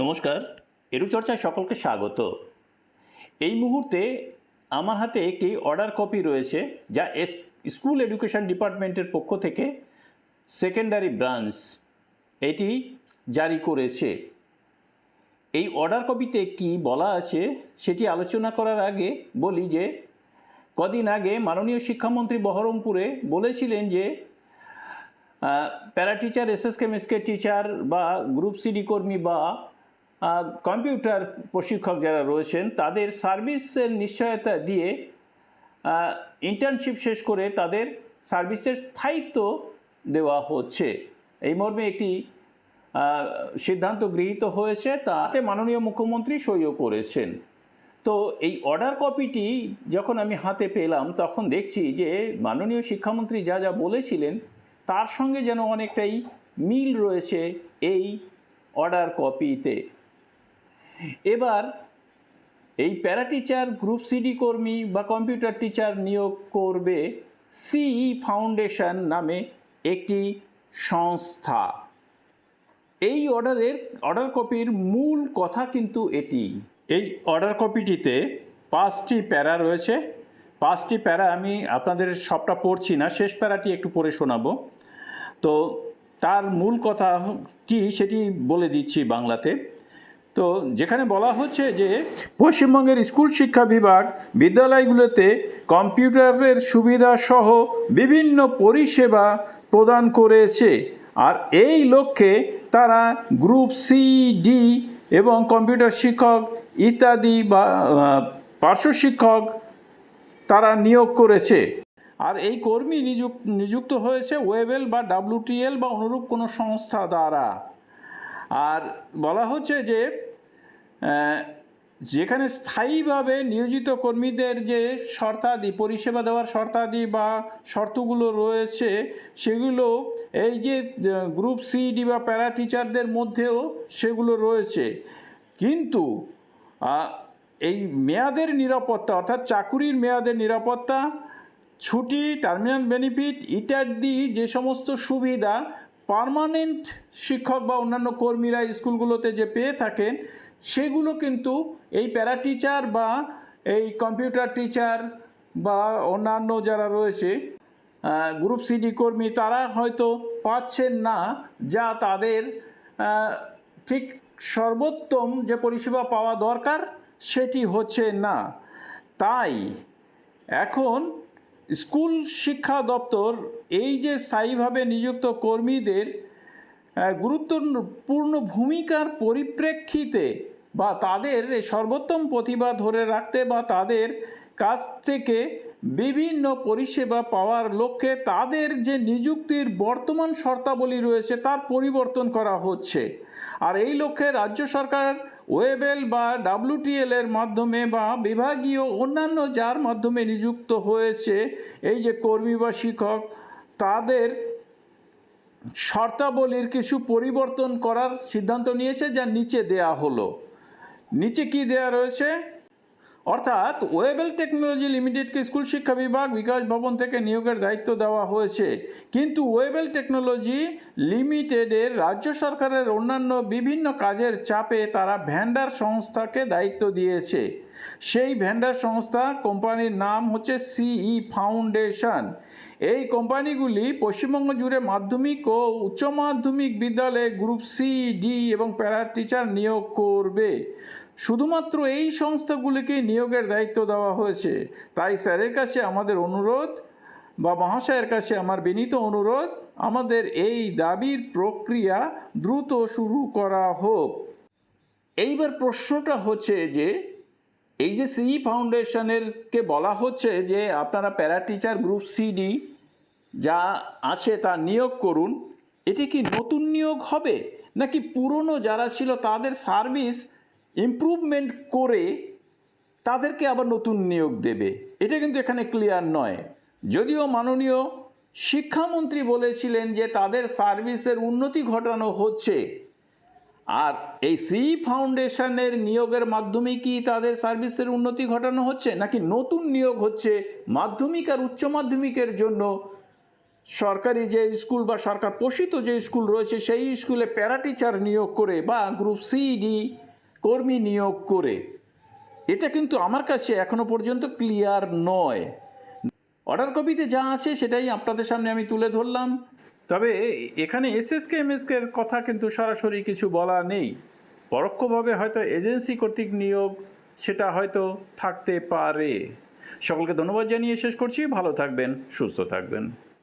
নমস্কার, এরুচর্চায় সকলকে স্বাগত। এই মুহূর্তে আমার হাতে একটি অর্ডার কপি রয়েছে, যা স্কুল এডুকেশন ডিপার্টমেন্টের পক্ষ থেকে সেকেন্ডারি ব্রাঞ্চ এটি জারি করেছে। এই অর্ডার কপিতে কি বলা আছে, সেটি আলোচনা করার আগে বলি যে, কদিন আগে মাননীয় শিক্ষামন্ত্রী বহরমপুরে বলেছিলেন যে para teacher S S chemistry teacher বা গ্রুপ সিডি কর্মী বা কম্পিউটার প্রশিক্ষক যারা রয়েছেন, তাদের সার্ভিসের নিশ্চয়তা দিয়ে ইন্টার্নশিপ শেষ করে তাদের সার্ভিসের স্থায়িত্ব দেওয়া হচ্ছে। এই মর্মে একটি সিদ্ধান্ত গৃহীত হয়েছে, তাতে মাননীয় মুখ্যমন্ত্রী সইও করেছেন। তো এই অর্ডার কপিটি যখন আমি হাতে পেলাম, তখন দেখছি যে মাননীয় শিক্ষামন্ত্রী যা যা বলেছিলেন, তার সঙ্গে যেন অনেকটাই মিল রয়েছে এই অর্ডার কপিতে এবার এই প্যারা টিচার, গ্রুপ সিডি কর্মী বা কম্পিউটার টিচার নিয়োগ করবে সিই ফাউন্ডেশন নামে একটি সংস্থা। এই অর্ডারের, অর্ডার কপির মূল কথা কিন্তু এটি। এই অর্ডার কপিটিতে পাঁচটি প্যারা রয়েছে। পাঁচটি প্যারা আমি আপনাদের সবটা পড়ছি না, শেষ প্যারাটি একটু পড়ে শোনাবো। তো তার মূল কথা কি সেটি বলে দিচ্ছি বাংলাতে। তো যেখানে বলা হচ্ছে যে পশ্চিমবঙ্গের স্কুল শিক্ষা বিভাগ বিদ্যালয়গুলোতে কম্পিউটারের সুবিধা সহ বিভিন্ন পরিষেবা প্রদান করেছে। আর এই লক্ষ্যে তারা গ্রুপ সি, ডি এবং কম্পিউটার শিক্ষক ইত্যাদি বা পার্শ্ব শিক্ষক তারা নিয়োগ করেছে। আর এই কর্মী নিযুক্ত নিযুক্ত হয়েছে ওয়েবেল বা ডাব্লিউটিএল বা অনুরূপ কোনো সংস্থা দ্বারা। আর বলা হচ্ছে যে যেখানে স্থায়ীভাবে নিয়োজিত কর্মীদের যে শর্তাদি, পরিষেবা দেওয়ার শর্তাদি বা শর্তগুলো রয়েছে, সেগুলো এই যে গ্রুপ সিডি বা প্যারা টিচারদের মধ্যেও সেগুলো রয়েছে। কিন্তু এই মেয়াদের নিরাপত্তা, অর্থাৎ চাকুরির মেয়াদের নিরাপত্তা, ছুটি টার্মিনাল বেনিফিট ইত্যাদি যে সমস্ত সুবিধা পার্মানেন্ট শিক্ষক বা অন্যান্য কর্মীরা স্কুলগুলোতে যে পেয়ে থাকেন সেগুলো কিন্তু এই প্যারা টিচার বা এই কম্পিউটার টিচার বা অন্যান্য যারা রয়েছে গ্রুপ সিডি কর্মী, তারা হয়তো পাচ্ছেন না যা তাদের ঠিক সর্বোত্তম যে পরিষেবা পাওয়া দরকার সেটি হচ্ছে না। তাই এখন স্কুল শিক্ষা দপ্তর এই যে স্থায়ীভাবে নিযুক্ত কর্মীদের গুরুত্বপূর্ণ ভূমিকার পরিপ্রেক্ষিতে বা তাদের সর্বোত্তম প্রতিভা ধরে রাখতে বা তাদের কাছ থেকে বিভিন্ন পরিষেবা পাওয়ার লক্ষ্যে তাদের যে নিযুক্তির বর্তমান শর্তাবলী রয়েছে, তার পরিবর্তন করা হচ্ছে। আর এই লক্ষ্যে রাজ্য সরকার, ওয়েবেল বা ডাব্লিউটিএল এর মাধ্যমে বা বিভাগীয় অন্যান্য যার মাধ্যমে নিযুক্ত হয়েছে, এই যে কর্মী বা শিক্ষক, তাদের শর্তাবলীর কিছু পরিবর্তন করার সিদ্ধান্ত নিয়েছে যা নিচে দেয়া হলো। নিচে কি দেয়া রয়েছে? অর্থাৎ ওয়েবেল টেকনোলজি লিমিটেডকে স্কুল শিক্ষা বিভাগ, বিকাশ ভবন থেকে নিয়োগের দায়িত্ব দেওয়া হয়েছে। কিন্তু ওয়েবেল টেকনোলজি লিমিটেডের রাজ্য সরকারের অন্যান্য বিভিন্ন কাজের চাপে তারা ভ্যান্ডার সংস্থাকে দায়িত্ব দিয়েছে। সেই ভ্যান্ডার সংস্থা কোম্পানির নাম হচ্ছে সিই ফাউন্ডেশন। এই কোম্পানিগুলি পশ্চিমবঙ্গ জুড়ে মাধ্যমিক ও উচ্চ মাধ্যমিক বিদ্যালয়ে গ্রুপ সি, ডি এবং প্যারা টিচার নিয়োগ করবে। শুধুমাত্র এই সংস্থাগুলিকে নিয়োগের দায়িত্ব দেওয়া হয়েছে। তাই স্যারের কাছে আমাদের অনুরোধ বা মহাশয়ের কাছে আমার বিনীত অনুরোধ, আমাদের এই দাবির প্রক্রিয়া দ্রুত শুরু করা হোক। এইবার প্রশ্নটা হচ্ছে যে, এই যে সিই ফাউন্ডেশনেরকে বলা হচ্ছে যে, আপনারা প্যারা টিচার গ্রুপ সিডি যা আছে তা নিয়োগ করুন, এটি কি নতুন নিয়োগ হবে? নাকি পুরনো যারা ছিল তাদের সার্ভিস ইমপ্রুভমেন্ট করে তাদেরকে আবার নতুন নিয়োগ দেবে। এটা কিন্তু এখানে ক্লিয়ার নয়। যদিও মাননীয় শিক্ষামন্ত্রী বলেছিলেন যে তাদের সার্ভিসের উন্নতি ঘটানো হচ্ছে, আর এই সি ফাউন্ডেশনের নিয়োগের মাধ্যমে কি তাদের সার্ভিসের উন্নতি ঘটানো হচ্ছে, নাকি নতুন নিয়োগ হচ্ছে মাধ্যমিক আর উচ্চ মাধ্যমিকের জন্য? সরকারি যে স্কুল বা সরকার পোষিত যে স্কুল রয়েছে, সেই স্কুলে প্যারা টিচার নিয়োগ করে বা গ্রুপ সি, ডি কর্মী নিয়োগ করে। এটা কিন্তু আমার কাছে এখনও পর্যন্ত ক্লিয়ার নয়। অর্ডার কপিতে যা আছে সেটাই আপনাদের সামনে আমি তুলে ধরলাম। তবে এখানে এসএসকে, এমএসকে এর কথা কিন্তু সরাসরি কিছু বলা নেই। পরোক্ষভাবে হয়তো এজেন্সি কর্তৃক নিয়োগ সেটা হয়তো থাকতে পারে। সকলকে ধন্যবাদ জানিয়ে শেষ করছি। ভালো থাকবেন, সুস্থ থাকবেন।